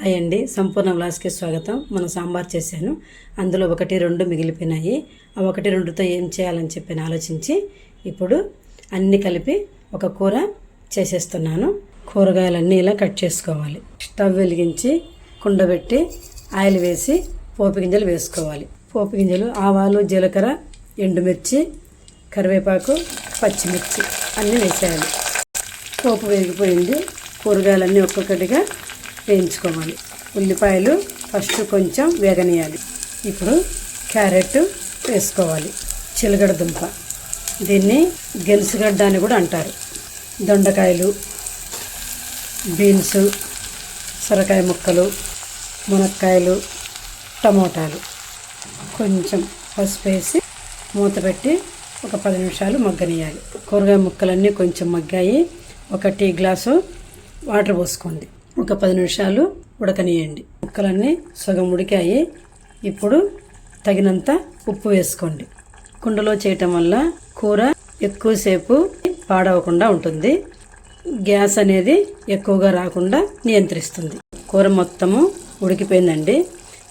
Hi అండి. సంపూర్ణ వ్లాస్కి స్వాగతం. మనం సాంబార్ చేశాను. అందులో ఒకటి రెండు మిగిలిపోయినాయి. ఆ ఒకటి రెండుతో ఏం చేయాలని చెప్పి ఆలోచించి ఇప్పుడు అన్నీ కలిపి ఒక కూర చేసేస్తున్నాను. కూరగాయలన్నీ ఇలా కట్ చేసుకోవాలి. స్టవ్ వెలిగించి కుండబెట్టి ఆయిల్ వేసి పోపు గింజలు వేసుకోవాలి. పోపు గింజలు ఆవాలు జీలకర్ర ఎండుమిర్చి కరివేపాకు పచ్చిమిర్చి అన్నీ వేసేయాలి. పోపు వేగిపోయింది కూరగాయలన్నీ ఒక్కొక్కటిగా వేయించుకోవాలి. ఉల్లిపాయలు ఫస్ట్ కొంచెం వేగనీయాలి ఇప్పుడు క్యారెట్ వేసుకోవాలి. చిలగడ దుంప. దీన్ని గెలుసుగడ్డ అని కూడా అంటారు. దొండకాయలు బీన్స్ సొరకాయ ముక్కలు మునక్కాయలు టమోటాలు. కొంచెం పసుపు వేసి మూత పెట్టి ఒక పది నిమిషాలు మగ్గనియాలి కూరగాయ ముక్కలన్నీ కొంచెం మగ్గాయి. ఒక టీ గ్లాసు వాటర్ పోసుకోండి. ఒక పది నిమిషాలు ఉడకనియండి. ముక్కలన్నీ సగం ఉడికాయి. ఇప్పుడు తగినంత ఉప్పు వేసుకోండి. కుండలో చేయటం వల్ల కూర ఎక్కువసేపు పాడవకుండా ఉంటుంది. గ్యాస్ అనేది ఎక్కువగా రాకుండా నియంత్రిస్తుంది. కూర మొత్తము ఉడికిపోయిందండి.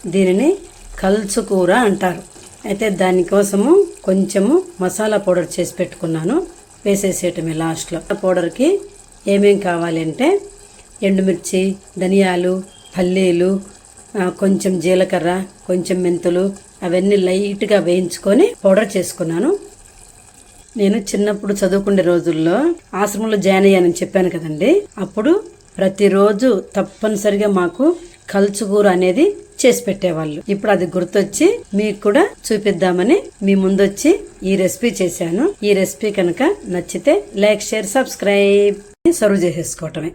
దీనిని కల్చు కూర అంటారు. అయితే దానికోసము కొంచెము మసాలా పౌడర్ చేసి పెట్టుకున్నాను. వేసేసేయటమే లాస్ట్లో. ఆ పౌడర్కి ఏమేం కావాలి అంటే ఎండుమిర్చి ధనియాలు పల్లీలు కొంచెం జీలకర్ర కొంచెం మెంతులు అవన్నీ లైట్గా వేయించుకొని పౌడర్ చేసుకున్నాను. నేను చిన్నప్పుడు చదువుకునే రోజుల్లో ఆశ్రమంలో జాయిన్ అయ్యానని చెప్పాను కదండి. అప్పుడు ప్రతిరోజు తప్పనిసరిగా మాకు కలుచుకూర అనేది చేసి పెట్టేవాళ్ళు. ఇప్పుడు అది గుర్తొచ్చి మీకు కూడా చూపిద్దామని మీ ముందొచ్చి ఈ రెసిపీ చేశాను. ఈ రెసిపీ కనుక నచ్చితే లైక్ షేర్ సబ్స్క్రైబ్. సర్వ్ చేసేసుకోవటమే.